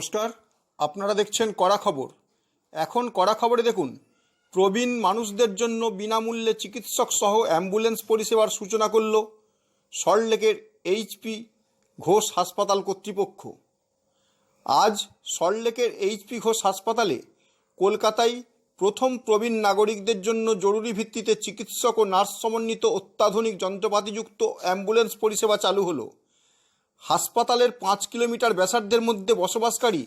নমস্কার, আপনারা দেখছেন কড়া খবর। এখন কড়া খবরে দেখুন, প্রবীণ মানুষদের জন্য বিনামূল্যে চিকিৎসক সহ অ্যাম্বুলেন্স পরিষেবার সূচনা করল সল্টলেকের এইচপি ঘোষ হাসপাতাল কর্তৃপক্ষ। আজ সল্টলেকের এইচপি ঘোষ হাসপাতালে কলকাতায় প্রথম প্রবীণ নাগরিকদের জন্য জরুরি ভিত্তিতে চিকিৎসক ও নার্স সমন্বিত অত্যাধুনিক যন্ত্রপাতিযুক্ত অ্যাম্বুলেন্স পরিষেবা চালু হলো। হাসপাতালের পাঁচ কিলোমিটার ব্যাসার্ধের মধ্যে বসবাসকারী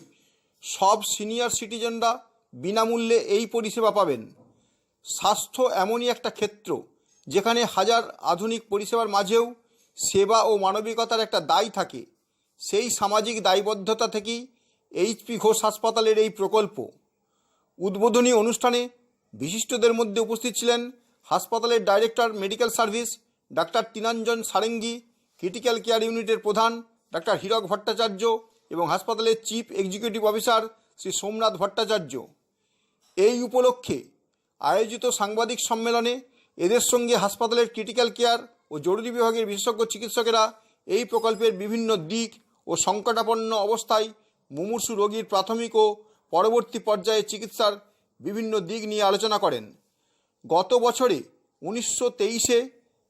সব সিনিয়র সিটিজেনরা বিনামূল্যে এই পরিষেবা পাবেন। স্বাস্থ্য এমনই একটা ক্ষেত্র যেখানে হাজার আধুনিক পরিষেবার মাঝেও সেবা ও মানবিকতার একটা দায় থাকে। সেই সামাজিক দায়বদ্ধতা থেকেই এইচপি ঘোষ হাসপাতালের এই প্রকল্প। উদ্বোধনী অনুষ্ঠানে বিশিষ্টদের মধ্যে উপস্থিত ছিলেন হাসপাতালের ডাইরেক্টর, মেডিকেল সার্ভিস, ডাক্তার তিনাঞ্জন সারেঙ্গি ক্রিটিক্যাল কেয়ার ইউনিটের প্রধান ডাক্তার হীরক ভট্টাচার্য এবং হাসপাতালের chief executive officer Shri Somnath Bhattacharya. এই উপলক্ষে আয়োজিত সাংবাদিক সম্মেলনে এদের সঙ্গে হাসপাতালের ক্রিটিক্যাল কেয়ার ও জরুরি বিভাগের বিশেষজ্ঞ চিকিৎসকেরা এই প্রকল্পের বিভিন্ন দিক ও সংকটাপন্ন অবস্থায় মুমূর্ষু রোগীর প্রাথমিক ও পরবর্তী পর্যায়ে চিকিৎসার বিভিন্ন দিক নিয়ে আলোচনা করেন। গত বছরে উনিশশো তেইশে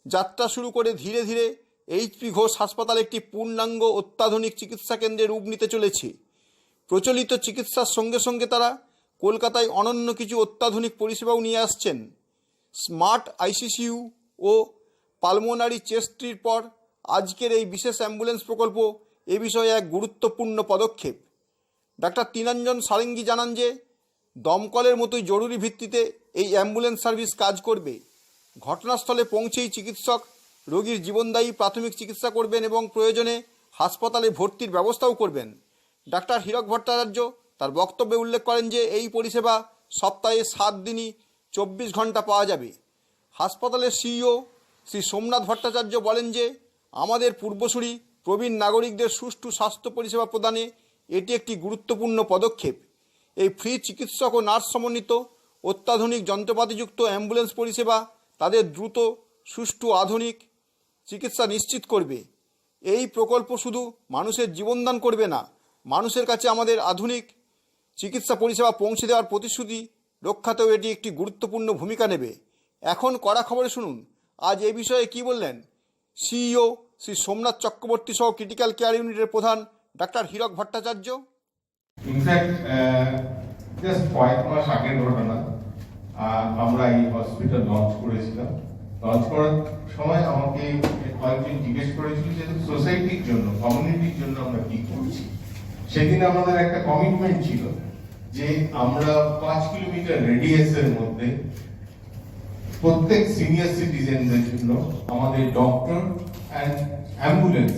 যাত্রা শুরু করে ধীরে ধীরে এইচপি ঘোষ হাসপাতাল একটি পূর্ণাঙ্গ অত্যাধুনিক চিকিৎসা কেন্দ্রে রূপ নিতে চলেছে। প্রচলিত চিকিৎসার সঙ্গে সঙ্গে তারা কলকাতায় অনন্য কিছু অত্যাধুনিক পরিষেবাও নিয়ে আসছেন। স্মার্ট আইসিসিউ ও পালমোনারি চেস্ট্রির পর আজকের এই বিশেষ অ্যাম্বুলেন্স প্রকল্প এ বিষয়ে এক গুরুত্বপূর্ণ পদক্ষেপ। ডাক্তার তিনাঞ্জন সারেঙ্গি জানান যে, দমকলের মতোই জরুরি ভিত্তিতে এই অ্যাম্বুলেন্স সার্ভিস কাজ করবে। ঘটনাস্থলে পৌঁছেই চিকিৎসক রোগীর জীবনদায়ী প্রাথমিক চিকিৎসা করবেন এবং প্রয়োজনে হাসপাতালে ভর্তির ব্যবস্থাও করবেন। ডাক্তার হীরক ভট্টাচার্য তার বক্তব্যে উল্লেখ করেন যে, এই পরিষেবা সপ্তাহে সাত দিনই চব্বিশ ঘণ্টা পাওয়া যাবে। হাসপাতালের সিইও শ্রী সোমনাথ ভট্টাচার্য বলেন যে, আমাদের পূর্বসূরি প্রবীণ নাগরিকদের সুষ্ঠু স্বাস্থ্য পরিষেবা প্রদানে এটি একটি গুরুত্বপূর্ণ পদক্ষেপ। এই ফ্রি চিকিৎসক ও নার্স সমন্বিত অত্যাধুনিক যন্ত্রপাতিযুক্ত অ্যাম্বুলেন্স পরিষেবা তাদের দ্রুত, সুষ্ঠু, আধুনিক চিকিৎসা নিশ্চিত করবে। এই প্রকল্প শুধু মানুষের জীবনদান করবে না, মানুষের কাছে আমাদের আধুনিক চিকিৎসা পরিষেবা পৌঁছে দেওয়ার প্রতিশ্রুতি রক্ষাতেও এটি একটি গুরুত্বপূর্ণ ভূমিকা নেবে। এখন কড়া খবরে শুনুন, আজ এ বিষয়ে কি বললেন? সিইও শ্রী সোমনাথ চক্রবর্তী সহ ক্রিটিক্যাল কেয়ার ইউনিটের প্রধান ডাক্তার হীরক ভট্টাচার্য। ঘটনা আমরা এই হসপিটাল লঞ্চ করেছিলাম। লঞ্চ করার সময় আমাকে কয়েকজন জিজ্ঞেস করেছিল যে সোসাইটির জন্য কমিউনিটির জন্য আমরা কি করছি? সেদিন আমাদের একটা কমিটমেন্ট ছিল যে আমরা পাঁচ কিলোমিটার রেডিয়াসের মধ্যে প্রত্যেক সিনিয়র সিটিজেনদের জন্য আমাদের ডক্টর অ্যান্ড অ্যাম্বুলেন্স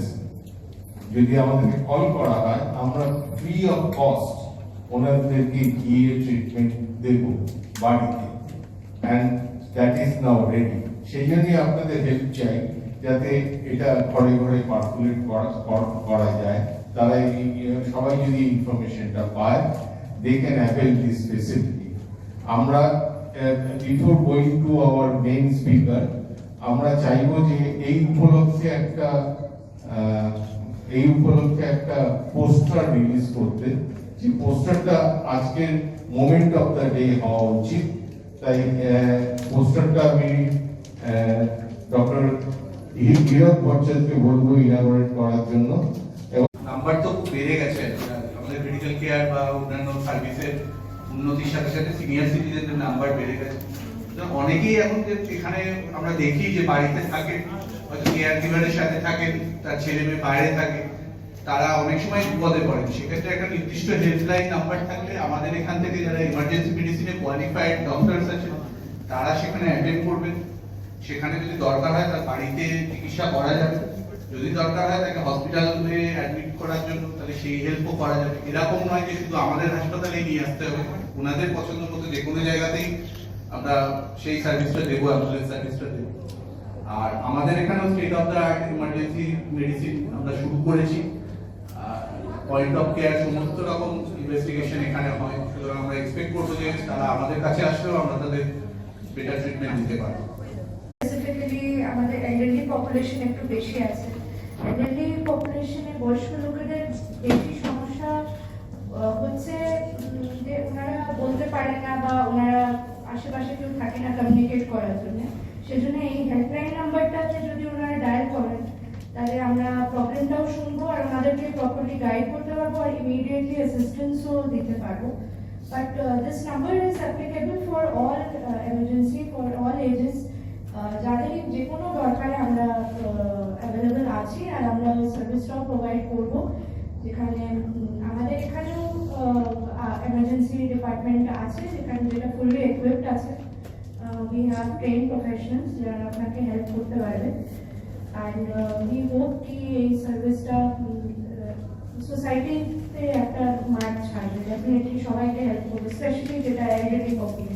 যদি আমাদেরকে কল করা হয়, আমরা ফ্রি অফ কস্ট ওনাদেরকে গিয়ে ট্রিটমেন্ট দেব বাড়িতে। And that is now ready সেই জন্যই আপনাদের হেল্প চাই যাতে এটা ঘরে ঘরে পার্কুলেট করা যায়। তারা সবাই যদি ইনফরমেশনটা পায় they can avail this facility আমরা before going to our main speaker আমরা চাইব যে এই উপলক্ষে একটা এই উপলক্ষে একটা পোস্টার রিলিজ করতে। যে পোস্টারটা আজকের মোমেন্ট অফ দ্য ডে হওয়া উচিত। তাই পোস্টারটা আমি ডক্টর হীরক ভট্টাচার্যকে বলব ইনাগোরেট করার জন্য। নাম্বার তো বেড়ে গেছে। আমাদের মেডিকেল কেয়ার বা অন্যান্য সার্ভিসের উন্নতির সাথে সাথে সিনিয়র সিটিজেনদের নাম্বার বেড়ে গেছে। অনেকেই এখন এখানে আমরা দেখি যে বাড়িতে থাকে, হয়তো কেয়ার গিভারের সাথে থাকেন তার ছেলে মেয়ে বাইরে থাকে, তারা অনেক সময় বিপদে পড়েন সেক্ষেত্রে একটা নির্দিষ্ট হেল্পলাইন নাম্বার থাকলে আমাদের এখান থেকে যারা ইমার্জেন্সি মেডিসিনে কোয়ালিফাইড ডক্টরস আছেন, তারা সেখানে অ্যাটেন্ড করবেন। সেখানে যদি দরকার হয় তার বাড়িতে চিকিৎসা করা যাবে। যদি দরকার হয় তাকে হসপিটালে অ্যাডমিট করার জন্য, তাহলে সেই হেল্পও করা যাবে। এরকম নয় যে শুধু আমাদের হাসপাতালে নিয়ে আসতে হবে। ওনাদের পছন্দ মতো যে কোনো জায়গাতেই আমরা সেই সার্ভিসটা দেবো অ্যাম্বুলেন্স সার্ভিসটা দেবো। আর আমাদের এখানেও state of the art emergency medicine আমরা শুরু করেছি। পয়েন্ট অফ কেয়ার সমস্ত রকম ইনভেস্টিগেশন এখানে হয়। সুতরাং আমরা এক্সপেক্ট করব যে তারা আমাদের কাছে আসলেও আমরা তাদের বেটার ট্রিটমেন্ট দিতে পারব। পপুলেশন একটু বেশি আছে। এলডারলি পপুলেশনে বয়স্ক লোকেদের বেশি সমস্যা হচ্ছে যে ওনারা বলতে পারে না বা ওনারা আশেপাশে কেউ থাকে না কমিউনিকেট করার জন্য। সেজন্য এই হেল্পলাইন নাম্বারটাতে যদি ওনারা ডায়াল করেন, তাহলে আমরা প্রবলেমটাও শুনব আর ওনাদেরকে প্রপারলি গাইড করতে পারব আর ইমিডিয়েটলি অ্যাসিস্ট্যান্সও দিতে পারব। But this number is applicable for all emergency for all ages যাদের যে কোনো দরকারে আমরা অ্যাভেলেবেল আছি আর আমরা সার্ভিসটাও প্রোভাইড করব। যেখানে আমাদের এখানেও এমার্জেন্সি ডিপার্টমেন্ট আছে, যেখানে যেটা ফুললি equipped আছে। উই হ্যাভ ট্রেন প্রফেশনালস যারা আপনাকে হেল্প করতে পারবে। অ্যান্ড উই হোপ কি এই সার্ভিসটা সোসাইটিতে একটা মার্ক ছাড়বে। ডেফিনেটলি সবাইকে হেল্প করবে স্পেশালি যেটা এলডারলি পপুলেশন